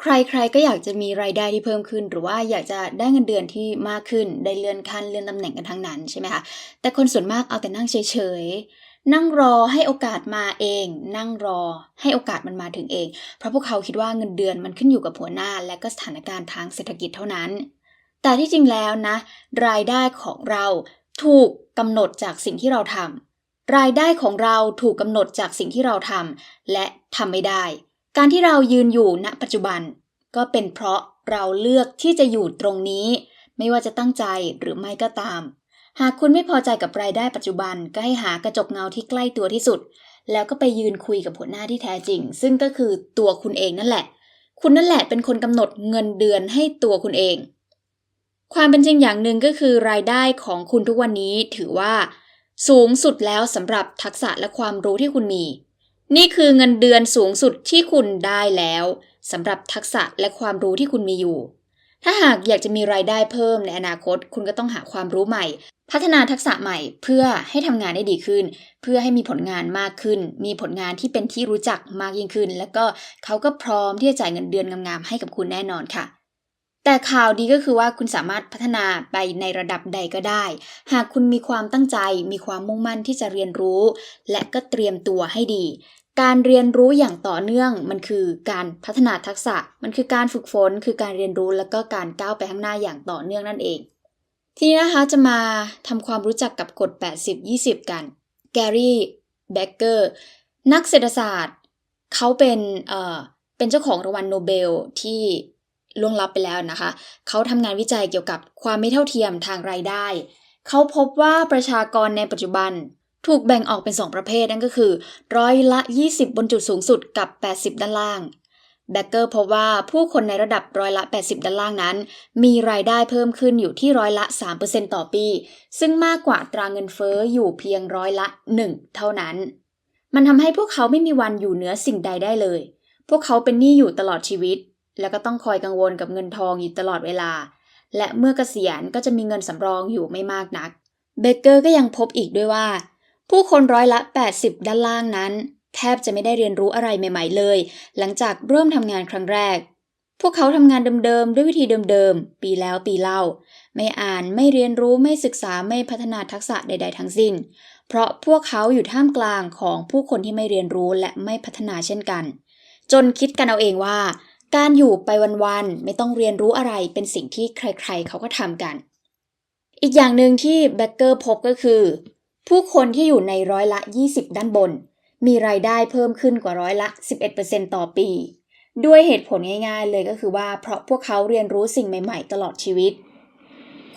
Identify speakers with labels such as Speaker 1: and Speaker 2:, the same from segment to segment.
Speaker 1: ใครๆ ก็อยากจะมีรายได้ที่เพิ่มขึ้น หรือว่าอยากจะได้เงินเดือนที่มากขึ้น ได้เลื่อนขั้นเลื่อนตำแหน่งกันทั้งนั้นใช่ไหมคะ แต่คนส่วนมากเอาแต่นั่งเฉยๆ นั่งรอให้โอกาสมาเอง นั่งรอให้โอกาสมันมาถึงเอง เพราะพวกเขาคิดว่าเงินเดือนมันขึ้นอยู่กับหัวหน้า และก็สถานการณ์ทางเศรษฐกิจเท่านั้น แต่ที่จริงแล้วนะ รายได้ของเราถูกกำหนดจากสิ่งที่เราทำรายได้ของเราถูกกำหนดจากสิ่งที่เราทำและทำไม่ได้ การที่เรายืนอยู่ณปัจจุบัน ก็เป็นเพราะเราเลือกที่จะอยู่ตรงนี้ ไม่ว่าจะตั้งใจหรือไม่ก็ตาม หากคุณไม่พอใจกับรายได้ปัจจุบันก็ให้หากระจกเงาที่ใกล้ตัวที่สุด แล้วก็ไปยืนคุยกับหัวหน้าที่แท้จริง ซึ่งก็คือตัวคุณเองนั่นแหละ คุณนั่นแหละเป็นคนกำหนดเงินเดือนให้ตัวคุณเอง ความเป็นจริงอย่างหนึ่งก็คือรายได้ของคุณทุกวันนี้ถือว่า สูงสุดแล้วสำหรับทักษะและความรู้ที่คุณมี นี่คือเงินเดือนสูงสุดที่คุณได้แล้วสำหรับทักษะและความรู้ที่คุณมีอยู่ ถ้าหากอยากจะมีรายได้เพิ่มในอนาคต คุณก็ต้องหาความรู้ใหม่ พัฒนาทักษะใหม่เพื่อให้ทำงานได้ดีขึ้น เพื่อให้มีผลงานมากขึ้น มีผลงานที่เป็นที่รู้จักมากยิ่งขึ้น แล้วก็เขาก็พร้อมที่จะจ่ายเงินเดือนงามๆให้กับคุณแน่นอนค่ะแต่ข่าวดีก็คือว่าคุณสามารถพัฒนาไปในระดับใดก็ได้ หากคุณมีความตั้งใจ มีความมุ่งมั่นที่จะเรียนรู้ และก็เตรียมตัวให้ดี การเรียนรู้อย่างต่อเนื่องมันคือการพัฒนาทักษะ มันคือการฝึกฝน คือการเรียนรู้แล้วก็การก้าวไปข้างหน้าอย่างต่อเนื่องนั่นเอง ทีนี้นะคะจะมาทำความรู้จักกับกฎ 80-20 กันแกรี่แบกเกอร์นักเศรษฐศาสตร์ เขาเป็นเอ่อเป็นเจ้าของรางวัลโนเบลที่ล่วงลับไปแล้วนะคะ เขาทำงานวิจัยเกี่ยวกับความไม่เท่าเทียมทางรายได้ เขาพบว่าประชากรในปัจจุบัน ถูกแบ่งออกเป็น 2 ประเภทนั่นก็คือ ร้อยละ 20 บนจุดสูงสุดกับ 80 ด้านล่างแบเกอร์พบว่าผู้คนในระดับร้อยละ 80 ด้านล่างนั้น มีรายได้เพิ่มขึ้นอยู่ที่ร้อยละ 3%ต่อปี ซึ่งมากกว่าตราเงินเฟ้ออยู่เพียงร้อยละ 1 เท่านั้น มันทำให้พวกเขาไม่มีวันอยู่เหนือสิ่งใดได้เลย พวกเขาเป็นหนี้อยู่ตลอดชีวิต แล้วก็ต้องคอยกังวลกับเงินทองอยู่ตลอดเวลา และเมื่อเกษียณก็จะมีเงินสำรองอยู่ไม่มากนัก เบเกอร์ก็ยังพบอีกด้วยว่า ผู้คนร้อยละ 80 ด้านล่างนั้น แทบจะไม่ได้เรียนรู้อะไรใหม่ ๆ เลย หลังจากเริ่มทำงานครั้งแรก พวกเขาทำงานเดิมๆ ด้วยวิธีเดิมๆ ปีแล้วปีเล่า ไม่อ่านไม่เรียนรู้ไม่ศึกษาไม่พัฒนาทักษะใด ๆ ทั้งสิ้น เพราะพวกเขาอยู่ท่ามกลางของผู้คนที่ไม่เรียนรู้และไม่พัฒนาเช่นกัน จนคิดกันเอาเองว่า การอยู่ไปวันๆไม่ต้องเรียนรู้อะไรเป็นสิ่งที่ใครๆ เขาก็ทำกัน อีกอย่างหนึ่งที่แบเกอร์พบก็คือ ผู้คนที่อยู่ในร้อยละ 20 ด้านบน มีรายได้เพิ่มขึ้นกว่าร้อยละ 11%ต่อปี ด้วยเหตุผลง่ายๆเลยก็คือว่าเพราะพวกเขาเรียนรู้สิ่งใหม่ๆ ตลอดชีวิต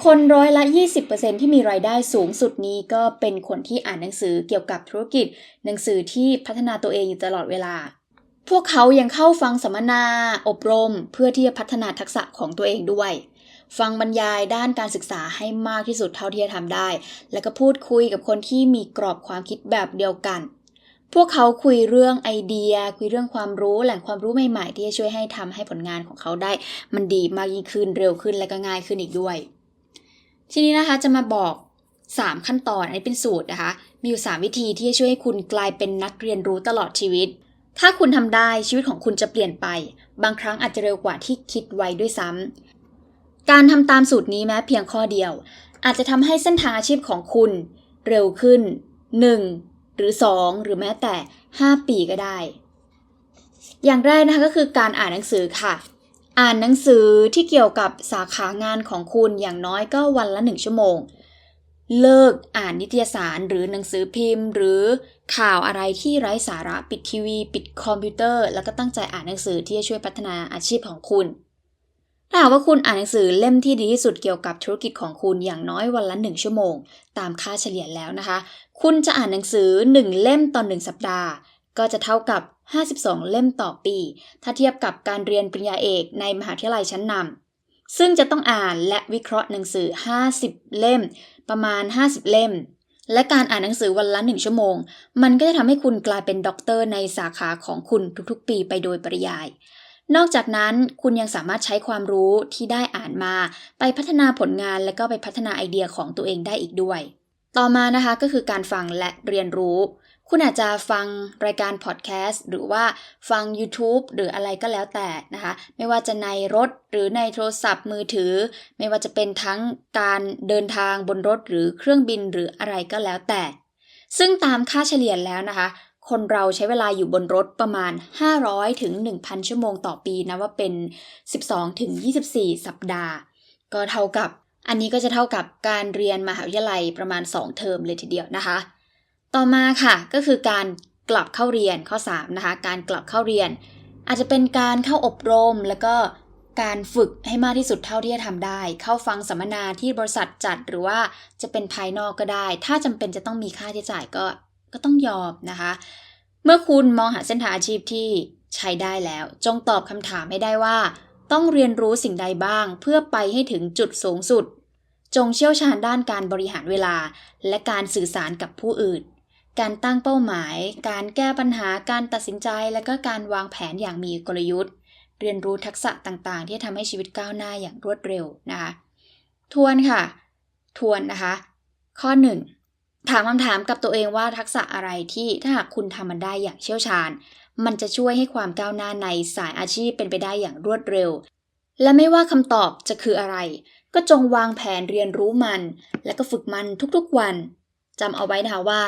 Speaker 1: คนร้อยละ 20%ที่มีรายได้สูงสุดนี้ก็เป็นคนที่อ่านหนังสือเกี่ยวกับธุรกิจ หนังสือที่พัฒนาตัวเองอยู่ตลอดเวลา พวกเขายังเข้าฟังสัมมนา อบรม เพื่อที่จะพัฒนาทักษะของตัวเองด้วย ฟังบรรยายด้านการศึกษาให้มากที่สุดเท่าที่จะทำได้ แล้วก็พูดคุยกับคนที่มีกรอบความคิดแบบเดียวกัน พวกเขาคุยเรื่องไอเดีย คุยเรื่องความรู้แหล่งความรู้ใหม่ๆ ที่จะช่วยให้ทำให้ผลงานของเขาได้ มันดีมากยิ่งขึ้นเร็วขึ้นและก็ง่ายขึ้นอีกด้วย ทีนี้นะคะจะมาบอก 3 ขั้นตอนอันนี้เป็นสูตรนะคะ มีอยู่ 3 วิธีที่จะช่วยให้คุณกลายเป็นนักเรียนรู้ตลอดชีวิตถ้าคุณทำได้ชีวิตของคุณจะเปลี่ยนไป บางครั้งอาจจะเร็วกว่าที่คิดไว้ด้วยซ้ำ การทำตามสูตรนี้แม้เพียงข้อเดียว อาจจะทำให้เส้นทางอาชีพของคุณ เร็วขึ้น 1 หรือ 2 หรือแม้แต่ 5 ปีก็ได้ อย่างแรกนะคะก็คือการอ่านหนังสือค่ะ อ่านหนังสือที่เกี่ยวกับสาขางานของคุณอย่างน้อยก็วันละ 1 ชั่วโมง เลิกอ่านนิตยสารหรือหนังสือพิมพ์ หรือข่าวอะไรที่ไร้สาระปิดทีวี ปิดคอมพิวเตอร์ แล้วก็ตั้งใจอ่านหนังสือที่จะช่วยพัฒนาอาชีพของคุณ ถ้าหากว่าคุณอ่านหนังสือเล่มที่ดีที่สุดเกี่ยวกับธุรกิจของคุณอย่างน้อยวันละ 1 ชั่วโมง ตามค่าเฉลี่ยแล้วนะคะ คุณจะอ่านหนังสือ 1 เล่มต่อ 1 สัปดาห์ ก็จะเท่ากับ 52 เล่มต่อปี ถ้าเทียบกับการเรียนปริญญาเอกในมหาวิทยาลัยชั้นนำซึ่งจะต้องอ่านและวิเคราะห์หนังสือ 50 เล่ม ประมาณ 50 เล่มและการอ่านหนังสือวันละ1ชั่วโมง มันก็จะทำให้คุณกลายเป็นด็อกเตอร์ในสาขาของคุณทุกๆ ปีไปโดยปริยาย นอกจากนั้นคุณยังสามารถใช้ความรู้ที่ได้อ่านมา ไปพัฒนาผลงานและก็ไปพัฒนาไอเดียของตัวเองได้อีกด้วย ต่อมานะคะก็คือการฟังและเรียนรู้ คุณอาจจะฟังรายการพอดแคสต์หรือว่าฟัง YouTube หรืออะไรก็แล้วแต่นะคะ ไม่ว่าจะในรถหรือในโทรศัพท์มือถือ ไม่ว่าจะเป็นทั้งการเดินทางบนรถหรือเครื่องบินหรืออะไรก็แล้วแต่ซึ่งตามค่าเฉลี่ยแล้วนะคะ คนเราใช้เวลาอยู่บนรถประมาณ 500 ถึง 1,000 ชั่วโมงต่อปีนะว่าเป็น 12 ถึง 24 สัปดาห์ ก็เท่ากับ อันนี้ก็จะเท่ากับการเรียนมหาวิทยาลัยประมาณ 2 เทอมเลยทีเดียวนะคะ ต่อมาค่ะก็คือการกลับเข้าเรียนข้อ 3 นะคะ การกลับเข้าเรียน อาจจะเป็นการเข้าอบรมแล้วก็การฝึกให้มากที่สุดเท่าที่จะทำได้ เข้าฟังสัมมนาที่บริษัทจัดหรือว่าจะเป็นภายนอกก็ได้ ถ้าจำเป็นจะต้องมีค่าใช้จ่ายก็ ก็ต้องยอมนะคะ เมื่อคุณมองหาเส้นทางอาชีพที่ใช้ได้แล้ว จงตอบคำถามให้ได้ว่า ต้องเรียนรู้สิ่งใดบ้าง เพื่อไปให้ถึงจุดสูงสุด จงเชี่ยวชาญด้านการบริหารเวลา และการสื่อสารกับผู้อื่น การตั้งเป้าหมาย การแก้ปัญหาการตัดสินใจ และก็การวางแผนอย่างมีกลยุทธ์ เรียนรู้ทักษะต่างๆ ที่ทำให้ชีวิตก้าวหน้าอย่างรวดเร็วนะคะ ทวนค่ะ ทวนนะคะ ข้อ 1 ถามคำถามกับตัวเองว่าทักษะอะไรที่ถ้าหากคุณทำมันได้อย่างเชี่ยวชาญ มันจะช่วยให้ความก้าวหน้าในสายอาชีพเป็นไปได้อย่างรวดเร็ว และไม่ว่าคำตอบจะคืออะไร ก็จงวางแผนเรียนรู้มัน และก็ฝึกมันทุกๆวันจำเอาไว้นะคะว่า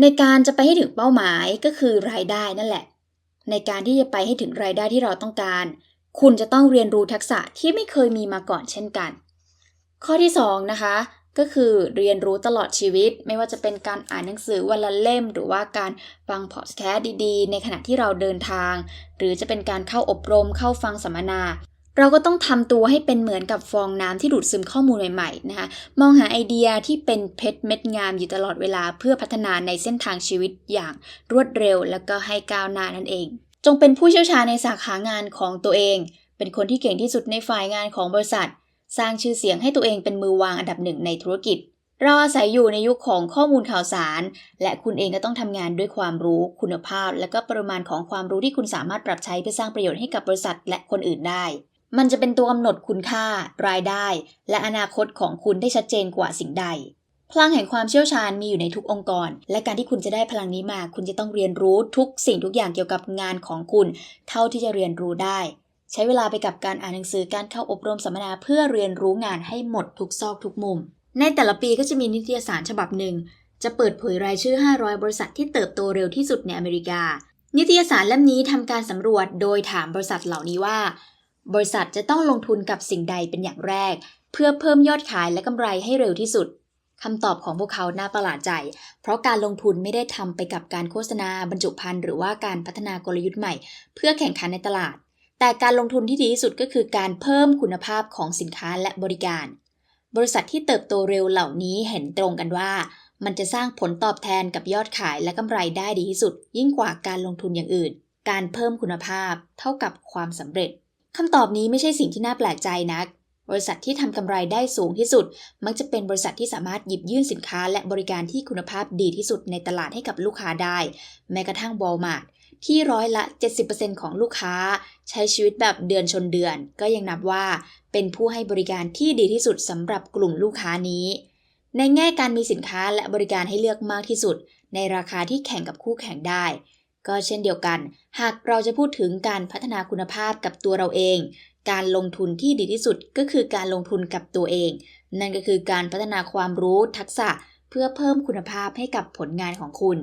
Speaker 1: ในการจะไปให้ถึงเป้าหมายก็คือรายได้นั่นแหละ ในการที่จะไปให้ถึงรายได้ที่เราต้องการ คุณจะต้องเรียนรู้ทักษะที่ไม่เคยมีมาก่อนเช่นกัน ข้อที่2นะคะ ก็คือเรียนรู้ตลอดชีวิต ไม่ว่าจะเป็นการอ่านหนังสือวันละเล่ม หรือว่าการฟังพอดแคสต์ดีๆ ในขณะที่เราเดินทาง หรือจะเป็นการเข้าอบรมเข้าฟังสัมมนา เราก็ต้องทำตัวให้เป็นเหมือนกับฟองน้ำที่ดูดซึมข้อมูลใหม่ๆนะคะมองหาไอเดียที่เป็นเพชรเม็ดงามอยู่ตลอดเวลาเพื่อพัฒนาในเส้นทางชีวิตอย่างรวดเร็ว แล้วก็ให้ก้าวหน้านั่นเอง จงเป็นผู้เชี่ยวชาญในสาขางานของตัวเอง เป็นคนที่เก่งที่สุดในฝ่ายงานของบริษัท สร้างชื่อเสียงให้ตัวเองเป็นมือวางอันดับหนึ่งในธุรกิจ เราอาศัยอยู่ในยุคของข้อมูลข่าวสาร และคุณเองก็ต้องทำงานด้วยความรู้คุณภาพ และก็ปริมาณของความรู้ที่คุณสามารถปรับใช้เพื่อสร้างประโยชน์ให้กับบริษัท และคนอื่นได้ มันจะเป็นตัวกำหนดคุณค่า รายได้ และอนาคตของคุณได้ชัดเจนกว่าสิ่งใดพลังแห่งความเชี่ยวชาญมีอยู่ในทุกองค์กร และการที่คุณจะได้พลังนี้มา คุณจะต้องเรียนรู้ทุกสิ่งทุกอย่างเกี่ยวกับงานของคุณ เท่าที่จะเรียนรู้ได้ ใช้เวลาไปกับการอ่านหนังสือการเข้าอบรมสัมมนาเพื่อเรียนรู้งานให้หมดทุกซอกทุกมุม ในแต่ละปีก็จะมีนิตยสารฉบับหนึ่ง จะเปิดเผยรายชื่อ 500 บริษัทที่เติบโตเร็วที่สุดในอเมริกา นิตยสารเล่มนี้ทำการสำรวจโดยถามบริษัทเหล่านี้ว่า บริษัทจะต้องลงทุนกับสิ่งใดเป็นอย่างแรก เพื่อเพิ่มยอดขายและกำไรให้เร็วที่สุดคำตอบของพวกเขาน่าประหลาดใจ เพราะการลงทุนไม่ได้ทำไปกับการโฆษณาบรรจุภัณฑ์หรือว่าการพัฒนากลยุทธ์ใหม่ เพื่อแข่งขันในตลาด แต่การลงทุนที่ดีที่สุดก็คือการเพิ่มคุณภาพของสินค้าและบริการ บริษัทที่เติบโตเร็วเหล่านี้เห็นตรงกันว่า มันจะสร้างผลตอบแทนกับยอดขายและกำไรได้ดีที่สุด ยิ่งกว่าการลงทุนอย่างอื่น การเพิ่มคุณภาพเท่ากับความสำเร็จคำตอบนี้ไม่ใช่สิ่งที่น่าแปลกใจนัก บริษัทที่ทำกำไรได้สูงที่สุด มักจะเป็นบริษัทที่สามารถหยิบยื่นสินค้า และบริการที่คุณภาพดีที่สุดในตลาดให้กับลูกค้าได้ แม้กระทั่ง Walmart ที่ร้อยละ 70%ของลูกค้า ใช้ชีวิตแบบเดือนชนเดือน ก็ยังนับว่า เป็นผู้ให้บริการที่ดีที่สุดสำหรับกลุ่มลูกค้านี้ ในแง่การมีสินค้าและบริการให้เลือกมากที่สุด ในราคาที่แข่งกับคู่แข่งได้ ก็เช่นเดียวกัน หากเราจะพูดถึงการพัฒนาคุณภาพกับตัวเราเอง การลงทุนที่ดีที่สุดก็คือการลงทุนกับตัวเอง นั่นก็คือการพัฒนาความรู้ทักษะเพื่อเพิ่มคุณภาพให้กับผลงานของคุณ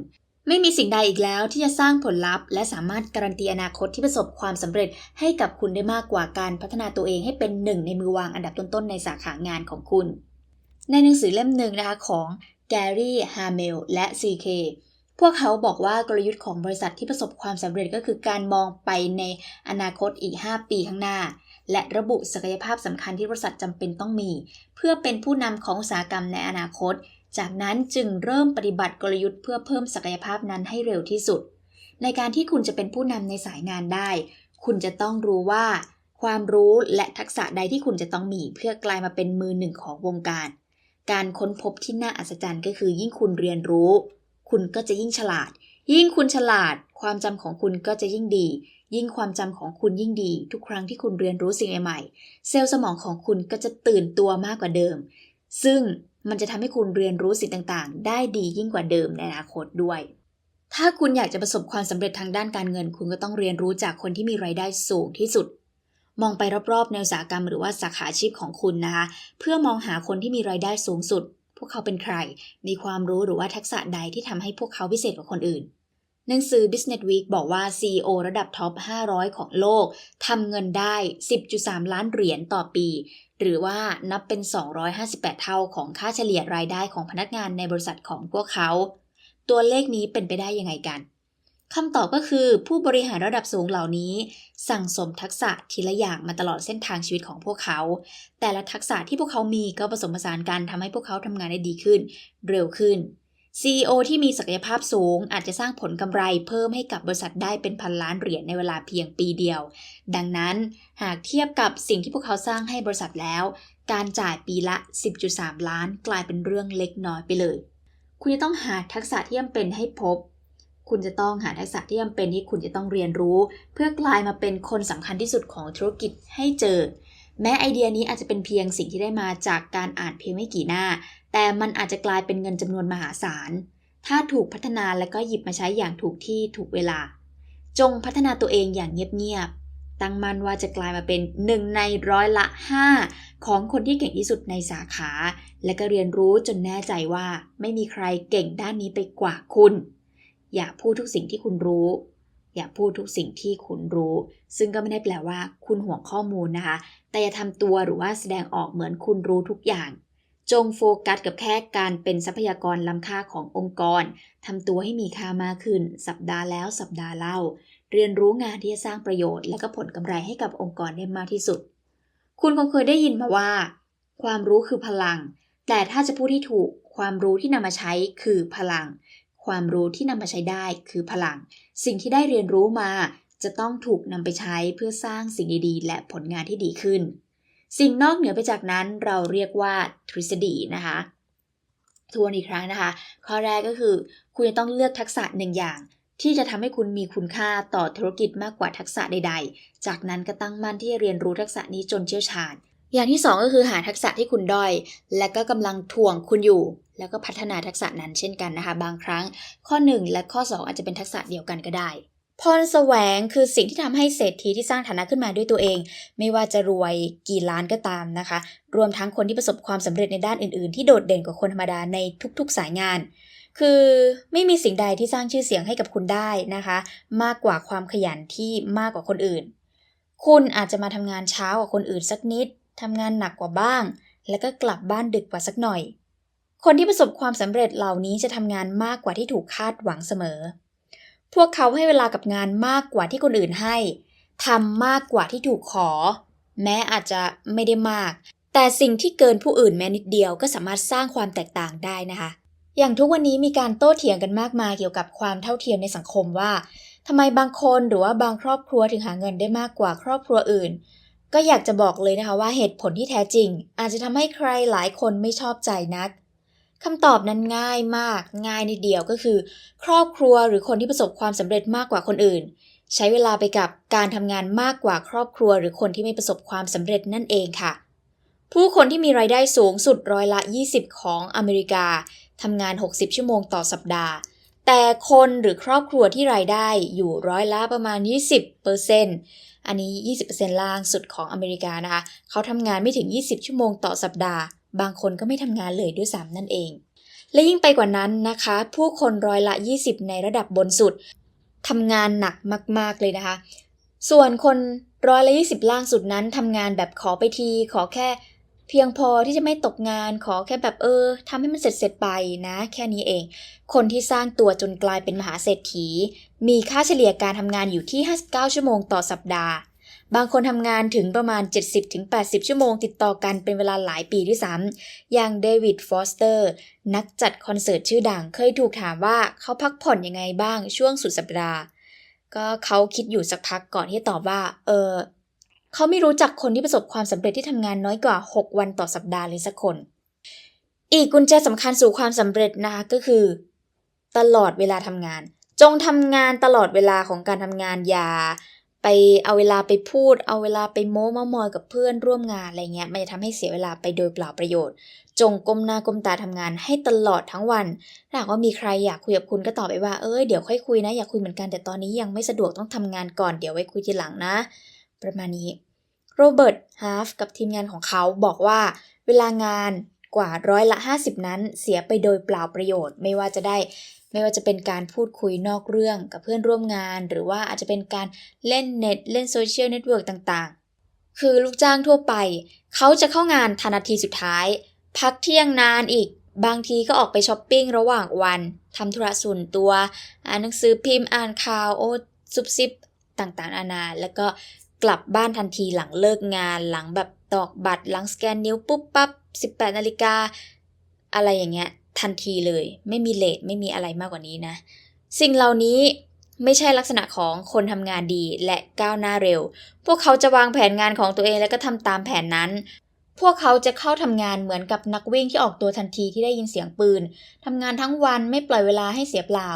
Speaker 1: ไม่มีสิ่งใดอีกแล้วที่จะสร้างผลลัพธ์ และสามารถการันตีอนาคตที่ประสบความสำเร็จให้กับคุณได้มากกว่าการพัฒนาตัวเองให้เป็นหนึ่งในมือวางอันดับต้นๆในสาขางานของคุณ ในหนังสือเล่มหนึ่งนะคะของแกรี่ฮาเมลและ CK พวกเขาบอกว่ากลยุทธ์ของบริษัทที่ประสบความสำเร็จก็คือการมองไปในอนาคตอีก 5 ปีข้างหน้า และระบุศักยภาพสำคัญที่บริษัทจำเป็นต้องมี เพื่อเป็นผู้นำของอุตสาหกรรมในอนาคต จากนั้นจึงเริ่มปฏิบัติกลยุทธ์เพื่อเพิ่มศักยภาพนั้นให้เร็วที่สุด ในการที่คุณจะเป็นผู้นำในสายงานได้ คุณจะต้องรู้ว่า ความรู้และทักษะใดที่คุณจะต้องมี เพื่อกลายมาเป็นมือหนึ่งของวงการ การค้นพบที่น่าอัศจรรย์ก็คือยิ่งคุณเรียนรู้ คุณก็จะยิ่งฉลาด ยิ่งคุณฉลาด ความจำของคุณก็จะยิ่งดี ยิ่งความจำของคุณยิ่งดี ทุกครั้งที่คุณเรียนรู้สิ่งใหม่ๆเซลล์สมองของคุณก็จะตื่นตัวมากกว่าเดิม ซึ่งมันจะทำให้คุณเรียนรู้สิ่งต่างๆ ได้ดียิ่งกว่าเดิมในอนาคตด้วย ถ้าคุณอยากจะประสบความสำเร็จทางด้านการเงิน คุณก็ต้องเรียนรู้จากคนที่มีรายได้สูงที่สุด มองไปรอบๆในอุตสาหกรรมหรือว่าสาขาอาชีพของคุณนะคะ เพื่อมองหาคนที่มีรายได้สูงสุด พวกเขาเป็นใคร มีความรู้หรือว่าทักษะใดที่ทำให้พวกเขาพิเศษกว่าคนอื่น หนังสือ Business Week บอกว่า CEO ระดับท็อป 500 ของโลกทำเงินได้ 10.3 ล้านเหรียญต่อปี หรือว่านับเป็น 258 เท่าของค่าเฉลี่ยรายได้ของพนักงานในบริษัทของพวกเขา ตัวเลขนี้เป็นไปได้ยังไงกันคำตอบก็คือผู้บริหารระดับสูงเหล่านี้ สั่งสมทักษะทีละอย่างมาตลอดเส้นทางชีวิตของพวกเขา แต่ละทักษะที่พวกเขามีก็ผสมผสานกันทำให้พวกเขาทำงานได้ดีขึ้น เร็วขึ้น CEO ที่มีศักยภาพสูง อาจจะสร้างผลกำไรเพิ่มให้กับบริษัทได้เป็นพันล้านเหรียญในเวลาเพียงปีเดียว ดังนั้นหากเทียบกับสิ่งที่พวกเขาสร้างให้บริษัทแล้ว การจ่ายปีละ 10.3 ล้านกลายเป็นเรื่องเล็กน้อยไปเลย คุณจะต้องหาทักษะที่จำเป็นให้พบ คุณจะต้องหาทักษะที่จำเป็นที่คุณจะต้องเรียนรู้ เพื่อกลายมาเป็นคนสำคัญที่สุดของธุรกิจให้เจอ แม้ไอเดียนี้อาจจะเป็นเพียงสิ่งที่ได้มาจากการอ่านเพียงไม่กี่หน้า แต่มันอาจจะกลายเป็นเงินจำนวนมหาศาล ถ้าถูกพัฒนาและก็หยิบมาใช้อย่างถูกที่ถูกเวลา จงพัฒนาตัวเองอย่างเงียบๆ ตั้งมั่นว่าจะกลายมาเป็นหนึ่งในร้อยละ 5 ของคนที่เก่งที่สุดในสาขา และก็เรียนรู้จนแน่ใจว่า ไม่มีใครเก่งด้านนี้ไปกว่าคุณ อย่าพูดทุกสิ่งที่คุณรู้ อย่าพูดทุกสิ่งที่คุณรู้ ซึ่งก็ไม่ได้แปลว่า คุณห่วงข้อมูลนะคะ แต่อย่าทำตัวหรือว่าแสดงออกเหมือนคุณรู้ทุกอย่าง จงโฟกัสกับแค่การเป็นทรัพยากรล้ำค่าขององค์กรทำตัวให้มีค่ามากขึ้น สัปดาห์แล้วสัปดาห์เล่า เรียนรู้งานที่จะสร้างประโยชน์ และก็ผลกำไรให้กับองค์กรได้มากที่สุด คุณคงเคยได้ยินมาว่า ความรู้คือพลัง แต่ถ้าจะพูดที่ถูกความรู้ที่นำมาใช้คือพลัง ความรู้ที่นำมาใช้ได้คือพลัง สิ่งที่ได้เรียนรู้มา จะต้องถูกนำไปใช้เพื่อสร้างสิ่งดีๆ และผลงานที่ดีขึ้น สิ่งนอกเหนือไปจากนั้นเราเรียกว่าทฤษฎีนะคะทวนอีกครั้งนะคะ ข้อแรกก็คือ คุณจะต้องเลือกทักษะหนึ่งอย่าง ที่จะทำให้คุณมีคุณค่าต่อธุรกิจมากกว่าทักษะใด ๆ จากนั้นก็ตั้งมั่นที่จะเรียนรู้ทักษะนี้จนเชี่ยวชาญ อย่างที่สองก็คือหาทักษะที่คุณด้อย และก็กำลังถ่วงคุณอยู่ แล้วก็พัฒนาทักษะนั้นเช่นกันนะคะ บางครั้ง ข้อ 1 และข้อ 2 อาจจะเป็นทักษะเดียวกันก็ได้พรแสวงคือสิ่งที่ทำให้เศรษฐีที่สร้างฐานะขึ้นมาด้วยตัวเอง ไม่ว่าจะรวยกี่ล้านก็ตามนะคะ รวมทั้งคนที่ประสบความสำเร็จในด้านอื่นๆ ที่โดดเด่นกว่าคนธรรมดาในทุกๆสายงาน คือไม่มีสิ่งใดที่สร้างชื่อเสียงให้กับคุณได้นะคะ มากกว่าความขยันที่มากกว่าคนอื่น คุณอาจจะมาทำงานเช้ากว่าคนอื่นสักนิด ทำงานหนักกว่าบ้าง แล้วก็กลับบ้านดึกกว่าสักหน่อย คนที่ประสบความสำเร็จเหล่านี้จะทำงานมากกว่าที่ถูกคาดหวังเสมอ พวกเขาให้เวลากับงานมากกว่าที่คนอื่นให้ทำมากกว่าที่ถูกขอ แม้อาจจะไม่ได้มาก แต่สิ่งที่เกินผู้อื่นแม้นิดเดียวก็สามารถสร้างความแตกต่างได้นะคะ อย่างทุกวันนี้มีการโต้เถียงกันมากมายเกี่ยวกับความเท่าเทียมในสังคมว่าทำไมบางคนหรือว่าบางครอบครัวถึงหาเงินได้มากกว่าครอบครัวอื่น ก็อยากจะบอกเลยนะคะว่าเหตุผลที่แท้จริง อาจจะทำให้ใครหลายคนไม่ชอบใจนักคำตอบนั้นง่ายมาก ง่ายนิดเดียวก็คือ ครอบครัวหรือคนที่ประสบความสำเร็จมากกว่าคนอื่น ใช้เวลาไปกับการทำงานมากกว่าครอบครัว หรือคนที่ไม่ประสบความสำเร็จนั่นเองค่ะ ผู้คนที่มีรายได้สูงสุดร้อยละ 20 ของอเมริกาทำงาน 60 ชั่วโมงต่อสัปดาห์ แต่คนหรือครอบครัวที่รายได้อยู่ร้อยละประมาณ 20%อันนี้ 20%ล่างสุดของอเมริกานะคะ เขาทำงานไม่ถึง 20 ชั่วโมงต่อสัปดาห์ บางคนก็ไม่ทำงานเลยด้วยซ้ำนั่นเอง และยิ่งไปกว่านั้นนะคะ ผู้คนร้อยละ 20 ในระดับบนสุดทำงานหนักมาก ๆ เลยนะคะ ส่วนคนร้อยละ 20 ล่างสุดนั้นทำงานแบบขอไปที ขอแค่ เพียงพอที่จะไม่ตกงานขอแค่แบบเออทำให้มันเสร็จเสร็จไปนะ แค่นี้เอง คนที่สร้างตัวจนกลายเป็นมหาเศรษฐี มีค่าเฉลี่ยการทำงานอยู่ที่ 59 ชั่วโมงต่อสัปดาห์ บางคนทำงานถึงประมาณ 70-80 ชั่วโมงติดต่อกันเป็นเวลาหลายปีด้วยซ้ำอย่างเดวิดฟอสเตอร์ นักจัดคอนเสิร์ตชื่อดังเคยถูกถามว่าเขาพักผ่อนยังไงบ้างช่วงสุดสัปดาห์ ก็เขาคิดอยู่สักพักก่อนที่จะตอบว่า เออ เขาไม่รู้จักคนที่ประสบความสำเร็จที่ทำงานน้อยกว่า 6 วันต่อสัปดาห์เลยสักคน อีกกุญแจสำคัญสู่ความสำเร็จนะคะก็คือ ตลอดเวลาทำงาน จงทำงานตลอดเวลาของการทำงานอย่า
Speaker 2: ไปเอาเวลาไปพูด เอาเวลาไปโม้เมามอยกับเพื่อนร่วมงานอะไรเงี้ยมันจะทำให้เสียเวลาไปโดยเปล่าประโยชน์ จงก้มหน้าก้มตาทำงานให้ตลอดทั้งวันถ้าหากว่ามีใครอยากคุยกับคุณก็ตอบไปว่าเอ้ยเดี๋ยวค่อยคุยนะอยากคุยเหมือนกันแต่ตอนนี้ยังไม่สะดวกต้องทำงานก่อนเดี๋ยวไว้คุยทีหลังนะ ประมาณนี้ โรเบิร์ต ฮาฟกับทีมงานของเขาบอกว่า เวลางานกว่าร้อยละ 50 นั้นเสียไปโดยเปล่าประโยชน์ ไม่ว่าจะได้ไม่ว่าจะเป็นการพูดคุยนอกเรื่องกับเพื่อนร่วมงาน หรือว่าอาจจะเป็นการเล่นเน็ต เล่นโซเชียลเน็ตเวิร์กต่างๆ คือลูกจ้างทั่วไป เขาจะเข้างานทันนาทีสุดท้าย พักเที่ยงนานอีก บางทีก็ออกไปช้อปปิ้งระหว่างวันทำธุระส่วนตัว อ่านหนังสือพิมพ์อ่านข่าวโอ้ซุบซิบต่างๆนานา แล้วก็ กลับบ้านทันทีหลังเลิกงานหลังแบบตอกบัตรหลังสแกนนิ้วปุ๊บปั๊บ18นาฬิกาอะไรอย่างเงี้ยทันทีเลย ไม่มีเลทไม่มีอะไรมากกว่านี้นะ สิ่งเหล่านี้ไม่ใช่ลักษณะของคนทำงานดีและก้าวหน้าเร็ว พวกเขาจะวางแผนงานของตัวเองแล้วก็ทำตามแผนนั้น พวกเขาจะเข้าทำงานเหมือนกับนักวิ่งที่ออกตัวทันทีที่ได้ยินเสียงปืนทำงานทั้งวันไม่ปล่อยเวลาให้เสียเปล่า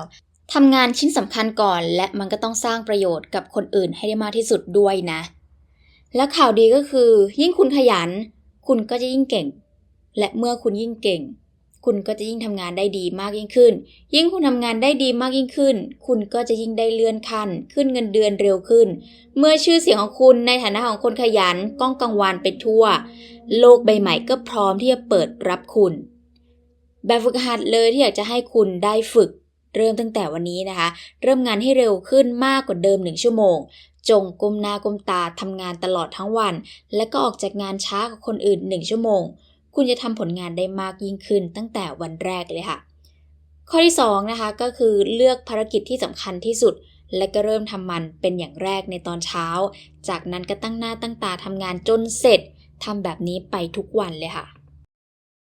Speaker 2: ทำงานชิ้นสำคัญก่อน และมันก็ต้องสร้างประโยชน์กับคนอื่นให้ได้มากที่สุดด้วยนะ และข่าวดีก็คือ ยิ่งคุณขยัน คุณก็จะยิ่งเก่ง และเมื่อคุณยิ่งเก่ง คุณก็จะยิ่งทำงานได้ดีมากยิ่งขึ้น ยิ่งคุณทำงานได้ดีมากยิ่งขึ้น คุณก็จะยิ่งได้เลื่อนขั้น ขึ้นเงินเดือนเร็วขึ้น เมื่อชื่อเสียงของคุณในฐานะของคนขยันก้องกังวานไปทั่ว โลกใบใหม่ก็พร้อมที่จะเปิดรับคุณ แบบฝึกหัดเลยที่อยากจะให้คุณได้ฝึก เริ่มตั้งแต่วันนี้นะคะ เริ่มงานให้เร็วขึ้นมากกว่าเดิมหนึ่งชั่วโมง จงก้มหน้าก้มตาทำงานตลอดทั้งวัน และก็ออกจากงานช้ากว่าคนอื่นหนึ่งชั่วโมง คุณจะทำผลงานได้มากยิ่งขึ้นตั้งแต่วันแรกเลยค่ะ ข้อที่2นะคะก็คือเลือกภารกิจที่สำคัญที่สุด และก็เริ่มทำมันเป็นอย่างแรกในตอนเช้า จากนั้นก็ตั้งหน้าตั้งตาทำงานจนเสร็จทำแบบนี้ไปทุกวันเลยค่ะ